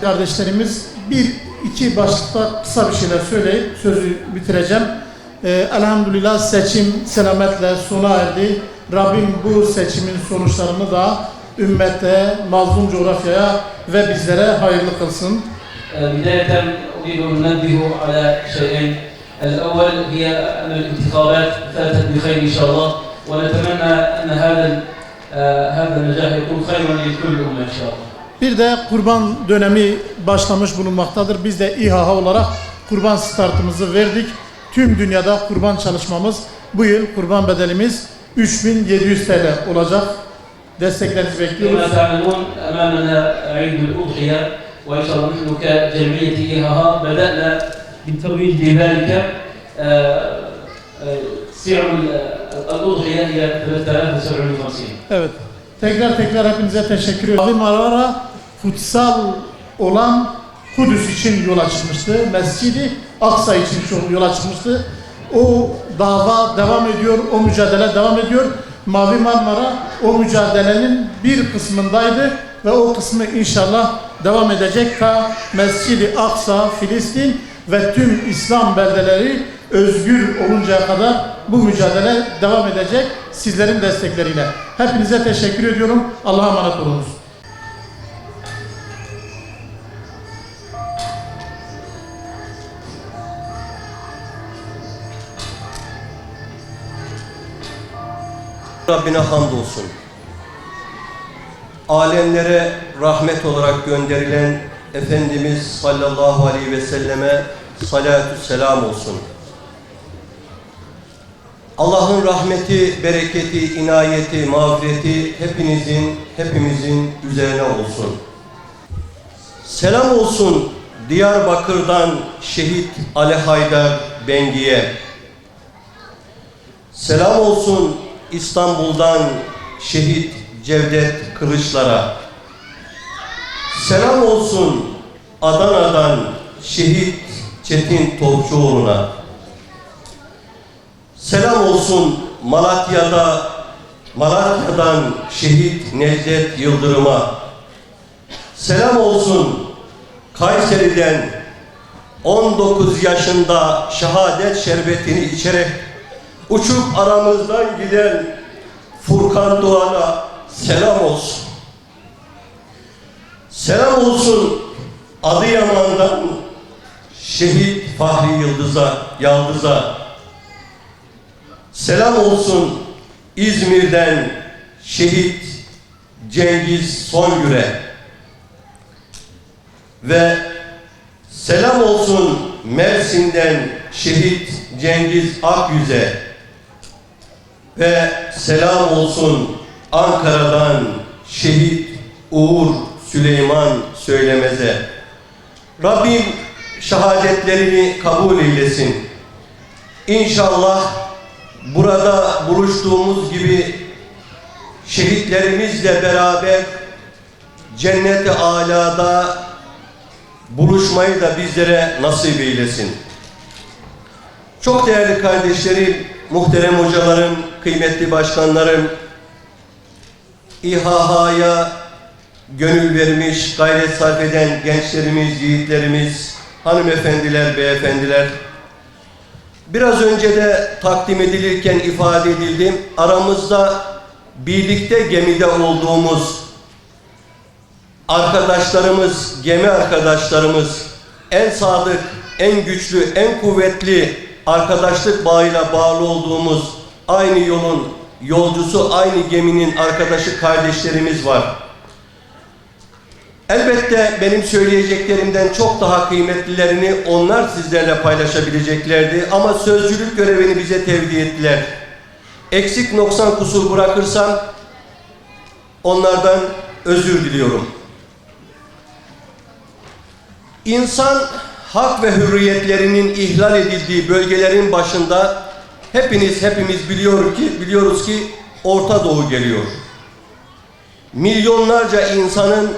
Kardeşlerimiz bir iki başlıkta kısa bir şeyler söyleyip sözü bitireceğim. Ee, elhamdülillah seçim selametle sona erdi. Rabbim bu seçimin sonuçlarını da ümmete, mazlum coğrafyaya ve bizlere hayırlı kılsın. بداية أريد أن ننبه على شيئين الأول هي أن الانتخابات فاتت بخير إن شاء الله ونتمنى أن هذا آه، هذا النجاح يكون خيرا لكل الأمة إن شاء الله Bir de kurban dönemi başlamış bulunmaktadır. Biz de İHA olarak kurban startımızı verdik. Tüm dünyada kurban çalışmamız bu yıl kurban bedelimiz 3700 TL olacak. Desteklerinizi bekliyoruz. كما تعلمون أمامنا عيد الأضحية وإن شاء الله نحن كجمعية إيهاها بدأنا بالترويج لذلك آه، آه، سعر ال- الأضحية هي 3750 Evet. Tekrar tekrar hepinize teşekkür ederim. Mavi Marmara kutsal olan Kudüs için yola çıkmıştı. Mescidi Aksa için yola çıkmıştı. O dava devam ediyor, o mücadele devam ediyor. Mavi Marmara o mücadelenin bir kısmındaydı ve o kısmı inşallah devam edecek ta Mescidi Aksa, Filistin ve tüm İslam beldeleri özgür oluncaya kadar bu mücadele devam edecek sizlerin destekleriyle. Hepinize teşekkür ediyorum. Allah'a emanet olunuz. Rabbine hamdolsun. Alemlere rahmet olarak gönderilen Efendimiz sallallahu aleyhi ve selleme salatü selam olsun. Allah'ın rahmeti, bereketi, inayeti, mağfireti hepinizin, hepimizin üzerine olsun. Selam olsun Diyarbakır'dan şehit Ali Haydar Bengi'ye. Selam olsun İstanbul'dan şehit Cevdet Kılıçlar'a. Selam olsun Adana'dan şehit Çetin Topçuoğlu'na. Selam olsun Malatya'da Malatya'dan şehit Necdet Yıldırım'a. Selam olsun Kayseri'den 19 yaşında şehadet şerbetini içerek uçup aramızdan giden Furkan Doğan'a selam olsun. Selam olsun Adıyaman'dan şehit Fahri Yıldız'a, Yaldız'a. Selam olsun İzmir'den şehit Cengiz Songür'e. Ve selam olsun Mersin'den şehit Cengiz Akyüz'e. Ve selam olsun Ankara'dan şehit Uğur Süleyman Söylemez'e. Rabbim şehadetlerini kabul eylesin. İnşallah burada buluştuğumuz gibi şehitlerimizle beraber cennet-i alada buluşmayı da bizlere nasip eylesin. Çok değerli kardeşlerim, muhterem hocalarım, kıymetli başkanlarım, İHH'ya gönül vermiş, gayret sarf eden gençlerimiz, yiğitlerimiz, hanımefendiler, beyefendiler, biraz önce de takdim edilirken ifade edildim, aramızda birlikte gemide olduğumuz arkadaşlarımız, gemi arkadaşlarımız, en sadık, en güçlü, en kuvvetli arkadaşlık bağıyla bağlı olduğumuz aynı yolun yolcusu, aynı geminin arkadaşı kardeşlerimiz var. Elbette benim söyleyeceklerimden çok daha kıymetlilerini onlar sizlerle paylaşabileceklerdi ama sözcülük görevini bize tevdi ettiler. Eksik noksan kusur bırakırsam onlardan özür diliyorum. İnsan hak ve hürriyetlerinin ihlal edildiği bölgelerin başında hepiniz hepimiz biliyor ki biliyoruz ki Orta Doğu geliyor. Milyonlarca insanın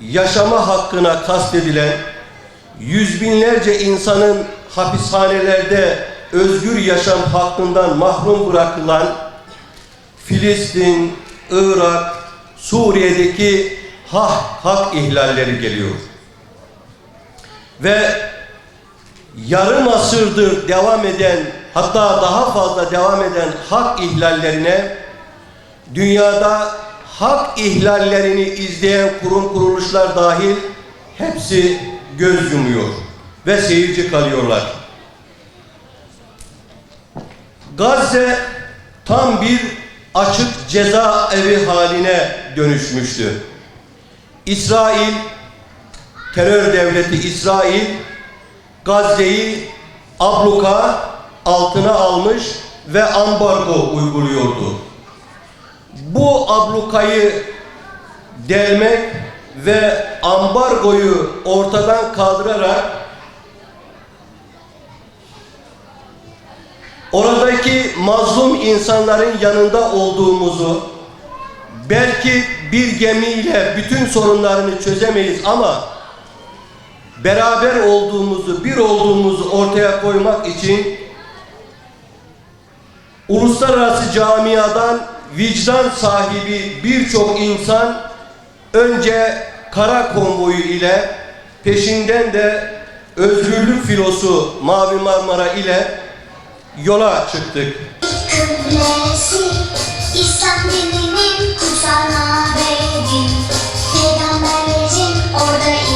yaşama hakkına kastedilen, yüz binlerce insanın hapishanelerde özgür yaşam hakkından mahrum bırakılan Filistin, Irak, Suriye'deki hak, hak ihlalleri geliyor. Ve yarım asırdır devam eden hatta daha fazla devam eden hak ihlallerine dünyada hak ihlallerini izleyen kurum kuruluşlar dahil hepsi göz yumuyor ve seyirci kalıyorlar. Gazze tam bir açık ceza evi haline dönüşmüştü. İsrail, terör devleti İsrail, Gazze'yi abluka altına almış ve ambargo uyguluyordu. Bu ablukayı delmek ve ambargoyu ortadan kaldırarak oradaki mazlum insanların yanında olduğumuzu belki bir gemiyle bütün sorunlarını çözemeyiz ama beraber olduğumuzu, bir olduğumuzu ortaya koymak için uluslararası camiadan vicdan sahibi birçok insan önce kara konvoyu ile peşinden de özgürlük filosu Mavi Marmara ile yola çıktık. İslam dininin kutsal mabedi Peygamberlerin orada